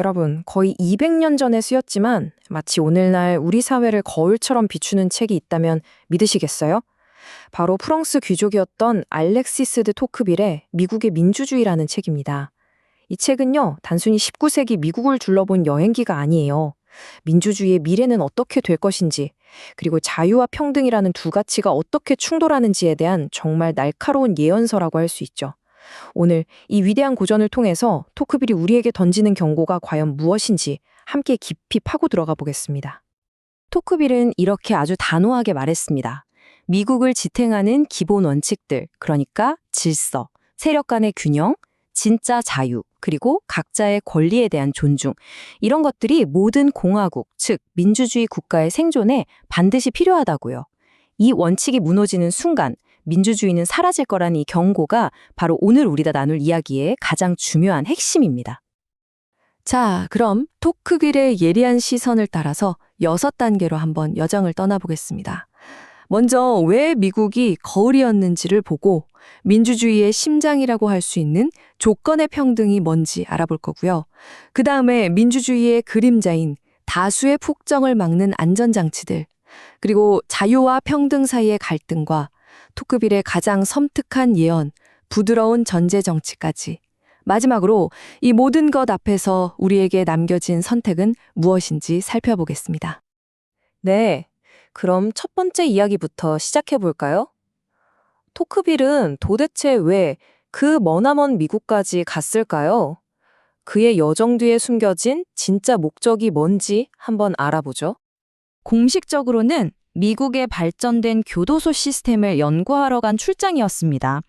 여러분, 거의 200년 전에 쓰였지만 마치 오늘날 우리 사회를 거울처럼 비추는 책이 있다면 믿으시겠어요? 바로 프랑스 귀족이었던 알렉시스 드 토크빌의 미국의 민주주의라는 책입니다. 이 책은요, 단순히 19세기 미국을 둘러본 여행기가 아니에요. 민주주의의 미래는 어떻게 될 것인지, 그리고 자유와 평등이라는 두 가치가 어떻게 충돌하는지에 대한 정말 날카로운 예언서라고 할 수 있죠. 오늘 이 위대한 고전을 통해서 토크빌이 우리에게 던지는 경고가 과연 무엇인지 함께 깊이 파고 들어가 보겠습니다. 토크빌은 이렇게 아주 단호하게 말했습니다. 미국을 지탱하는 기본 원칙들, 그러니까 질서, 세력 간의 균형, 진짜 자유, 그리고 각자의 권리에 대한 존중, 이런 것들이 모든 공화국, 즉 민주주의 국가의 생존에 반드시 필요하다고요. 이 원칙이 무너지는 순간 민주주의는 사라질 거라는 이 경고가 바로 오늘 우리가 나눌 이야기의 가장 중요한 핵심입니다. 자, 그럼 토크빌의 예리한 시선을 따라서 여섯 단계로 한번 여정을 떠나보겠습니다. 먼저 왜 미국이 거울이었는지를 보고 민주주의의 심장이라고 할 수 있는 조건의 평등이 뭔지 알아볼 거고요. 그 다음에 민주주의의 그림자인 다수의 폭정을 막는 안전장치들, 그리고 자유와 평등 사이의 갈등과 토크빌의 가장 섬뜩한 예언, 부드러운 전제 정치까지. 마지막으로 이 모든 것 앞에서 우리에게 남겨진 선택은 무엇인지 살펴보겠습니다. 네. 그럼 첫 번째 이야기부터 시작해 볼까요? 토크빌은 도대체 왜 그 머나먼 미국까지 갔을까요? 그의 여정 뒤에 숨겨진 진짜 목적이 뭔지 한번 알아보죠. 공식적으로는 미국의 발전된 교도소 시스템을 연구하러 간 출장이었습니다.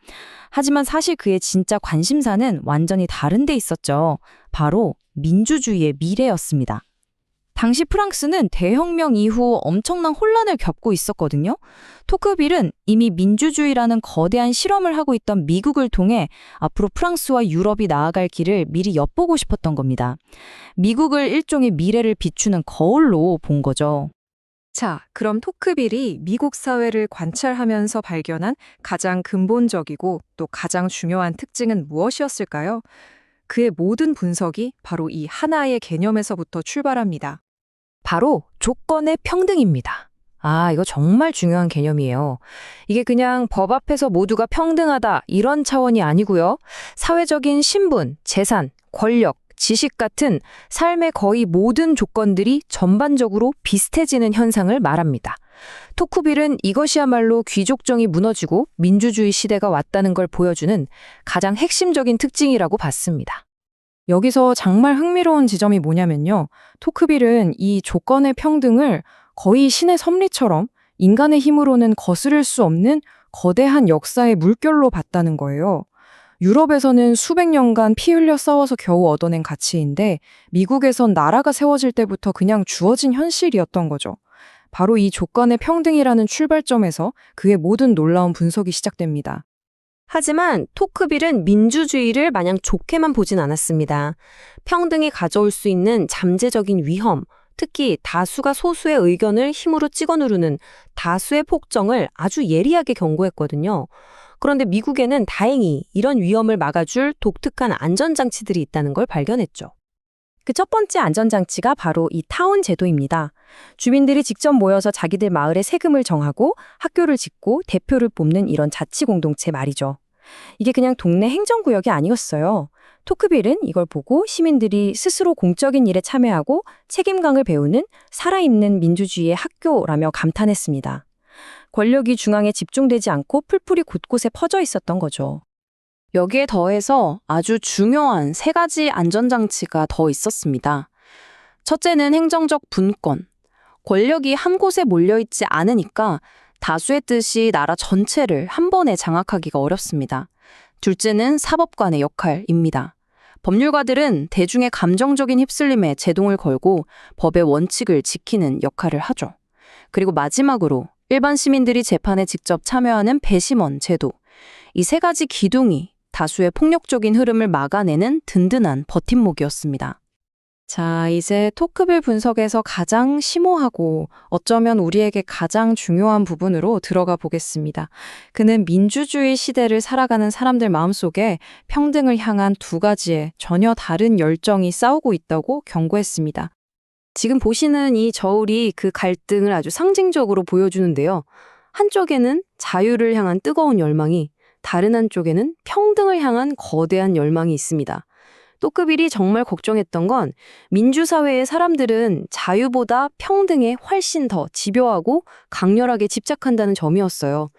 하지만 사실 그의 진짜 관심사는 완전히 다른 데 있었죠. 바로 민주주의의 미래였습니다. 당시 프랑스는 대혁명 이후 엄청난 혼란을 겪고 있었거든요. 토크빌은 이미 민주주의라는 거대한 실험을 하고 있던 미국을 통해 앞으로 프랑스와 유럽이 나아갈 길을 미리 엿보고 싶었던 겁니다. 미국을 일종의 미래를 비추는 거울로 본 거죠. 자, 그럼 토크빌이 미국 사회를 관찰하면서 발견한 가장 근본적이고 또 가장 중요한 특징은 무엇이었을까요? 그의 모든 분석이 바로 이 하나의 개념에서부터 출발합니다. 바로 조건의 평등입니다. 아, 이거 정말 중요한 개념이에요. 이게 그냥 법 앞에서 모두가 평등하다 이런 차원이 아니고요. 사회적인 신분, 재산, 권력, 지식 같은 삶의 거의 모든 조건들이 전반적으로 비슷해지는 현상을 말합니다. 토크빌은 이것이야말로 귀족정이 무너지고 민주주의 시대가 왔다는 걸 보여주는 가장 핵심적인 특징이라고 봤습니다. 여기서 정말 흥미로운 지점이 뭐냐면요. 토크빌은 이 조건의 평등을 거의 신의 섭리처럼 인간의 힘으로는 거스를 수 없는 거대한 역사의 물결로 봤다는 거예요. 유럽에서는 수백 년간 피 흘려 싸워서 겨우 얻어낸 가치인데 미국에선 나라가 세워질 때부터 그냥 주어진 현실이었던 거죠. 바로 이 조건의 평등이라는 출발점에서 그의 모든 놀라운 분석이 시작됩니다. 하지만 토크빌은 민주주의를 마냥 좋게만 보진 않았습니다. 평등이 가져올 수 있는 잠재적인 위험, 특히 다수가 소수의 의견을 힘으로 찍어 누르는 다수의 폭정을 아주 예리하게 경고했거든요. 그런데 미국에는 다행히 이런 위험을 막아줄 독특한 안전장치들이 있다는 걸 발견했죠. 그 첫 번째 안전장치가 바로 이 타운 제도입니다. 주민들이 직접 모여서 자기들 마을에 세금을 정하고 학교를 짓고 대표를 뽑는 이런 자치공동체 말이죠. 이게 그냥 동네 행정구역이 아니었어요. 토크빌은 이걸 보고 시민들이 스스로 공적인 일에 참여하고 책임감을 배우는 살아있는 민주주의의 학교라며 감탄했습니다. 권력이 중앙에 집중되지 않고 풀풀이 곳곳에 퍼져 있었던 거죠. 여기에 더해서 아주 중요한 세 가지 안전장치가 더 있었습니다. 첫째는 행정적 분권. 권력이 한 곳에 몰려있지 않으니까 다수의 뜻이 나라 전체를 한 번에 장악하기가 어렵습니다. 둘째는 사법관의 역할입니다. 법률가들은 대중의 감정적인 휩쓸림에 제동을 걸고 법의 원칙을 지키는 역할을 하죠. 그리고 마지막으로 일반 시민들이 재판에 직접 참여하는 배심원 제도. 이 세 가지 기둥이 다수의 폭력적인 흐름을 막아내는 든든한 버팀목이었습니다. 자, 이제 토크빌 분석에서 가장 심오하고 어쩌면 우리에게 가장 중요한 부분으로 들어가 보겠습니다. 그는 민주주의 시대를 살아가는 사람들 마음속에 평등을 향한 두 가지의 전혀 다른 열정이 싸우고 있다고 경고했습니다. 지금 보시는 이 저울이 그 갈등을 아주 상징적으로 보여주는데요. 한쪽에는 자유를 향한 뜨거운 열망이, 다른 한쪽에는 평등을 향한 거대한 열망이 있습니다. 또크빌이 정말 걱정했던 건 민주사회의 사람들은 자유보다 평등에 훨씬 더 집요하고 강렬하게 집착한다는 점이었어요.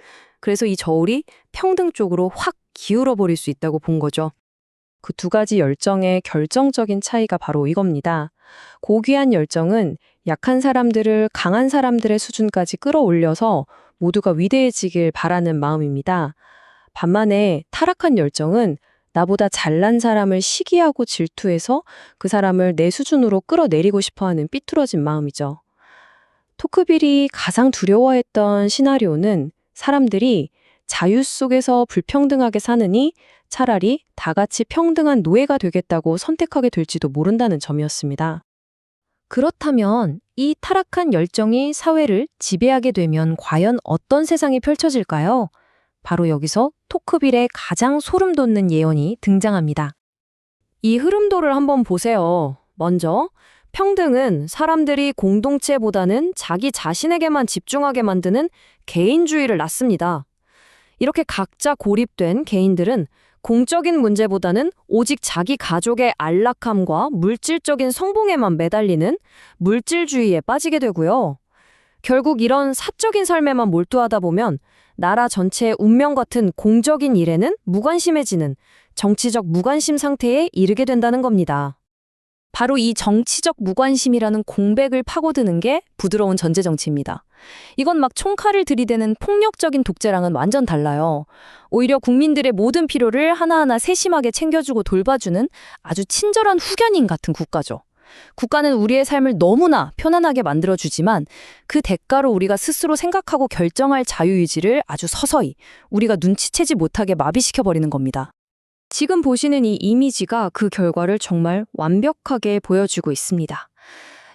그래서 이 저울이 평등 쪽으로 확 기울어 버릴 수 있다고 본 거죠. 그 두 가지 열정의 결정적인 차이가 바로 이겁니다. 고귀한 열정은 약한 사람들을 강한 사람들의 수준까지 끌어올려서 모두가 위대해지길 바라는 마음입니다. 반면에 타락한 열정은 나보다 잘난 사람을 시기하고 질투해서 그 사람을 내 수준으로 끌어내리고 싶어 하는 삐뚤어진 마음이죠. 토크빌이 가장 두려워했던 시나리오는 사람들이 자유 속에서 불평등하게 사느니 차라리 다 같이 평등한 노예가 되겠다고 선택하게 될지도 모른다는 점이었습니다. 그렇다면 이 타락한 열정이 사회를 지배하게 되면 과연 어떤 세상이 펼쳐질까요? 바로 여기서 토크빌의 가장 소름 돋는 예언이 등장합니다. 이 흐름도를 한번 보세요. 먼저, 평등은 사람들이 공동체보다는 자기 자신에게만 집중하게 만드는 개인주의를 낳습니다. 이렇게 각자 고립된 개인들은 공적인 문제보다는 오직 자기 가족의 안락함과 물질적인 성공에만 매달리는 물질주의에 빠지게 되고요. 결국 이런 사적인 삶에만 몰두하다 보면 나라 전체의 운명 같은 공적인 일에는 무관심해지는 정치적 무관심 상태에 이르게 된다는 겁니다. 바로 이 정치적 무관심이라는 공백을 파고드는 게 부드러운 전제 정치입니다. 이건 막 총칼을 들이대는 폭력적인 독재랑은 완전 달라요. 오히려 국민들의 모든 필요를 하나하나 세심하게 챙겨주고 돌봐주는 아주 친절한 후견인 같은 국가죠. 국가는 우리의 삶을 너무나 편안하게 만들어주지만 그 대가로 우리가 스스로 생각하고 결정할 자유의지를 아주 서서히 우리가 눈치채지 못하게 마비시켜버리는 겁니다. 지금 보시는 이 이미지가 그 결과를 정말 완벽하게 보여주고 있습니다.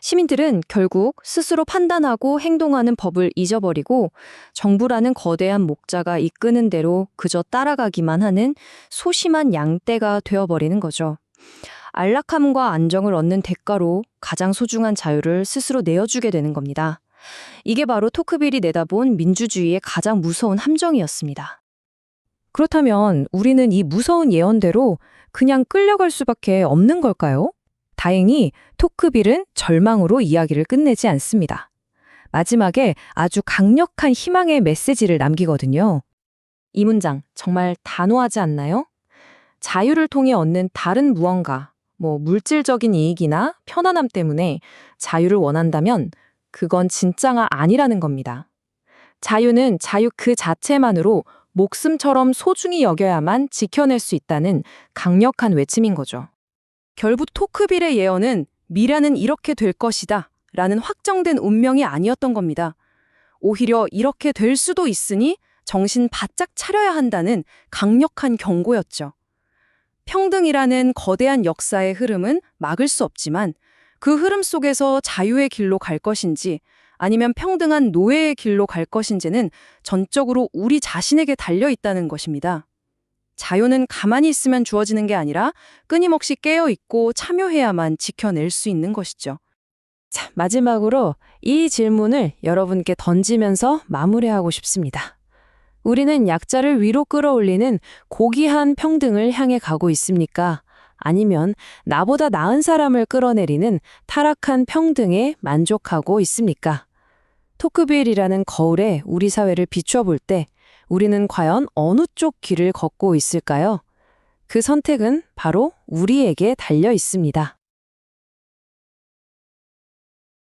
시민들은 결국 스스로 판단하고 행동하는 법을 잊어버리고 정부라는 거대한 목자가 이끄는 대로 그저 따라가기만 하는 소심한 양떼가 되어버리는 거죠. 안락함과 안정을 얻는 대가로 가장 소중한 자유를 스스로 내어주게 되는 겁니다. 이게 바로 토크빌이 내다본 민주주의의 가장 무서운 함정이었습니다. 그렇다면 우리는 이 무서운 예언대로 그냥 끌려갈 수밖에 없는 걸까요? 다행히 토크빌은 절망으로 이야기를 끝내지 않습니다. 마지막에 아주 강력한 희망의 메시지를 남기거든요. 이 문장 정말 단호하지 않나요? 자유를 통해 얻는 다른 무언가, 뭐 물질적인 이익이나 편안함 때문에 자유를 원한다면 그건 진짜가 아니라는 겁니다. 자유는 자유 그 자체만으로 목숨처럼 소중히 여겨야만 지켜낼 수 있다는 강력한 외침인 거죠. 결국 토크빌의 예언은 미래는 이렇게 될 것이다 라는 확정된 운명이 아니었던 겁니다. 오히려 이렇게 될 수도 있으니 정신 바짝 차려야 한다는 강력한 경고였죠. 평등이라는 거대한 역사의 흐름은 막을 수 없지만 그 흐름 속에서 자유의 길로 갈 것인지 아니면 평등한 노예의 길로 갈 것인지는 전적으로 우리 자신에게 달려 있다는 것입니다. 자유는 가만히 있으면 주어지는 게 아니라 끊임없이 깨어 있고 참여해야만 지켜낼 수 있는 것이죠. 자, 마지막으로 이 질문을 여러분께 던지면서 마무리하고 싶습니다. 우리는 약자를 위로 끌어올리는 고귀한 평등을 향해 가고 있습니까? 아니면 나보다 나은 사람을 끌어내리는 타락한 평등에 만족하고 있습니까? 토크빌이라는 거울에 우리 사회를 비추어 볼 때 우리는 과연 어느 쪽 길을 걷고 있을까요? 그 선택은 바로 우리에게 달려 있습니다.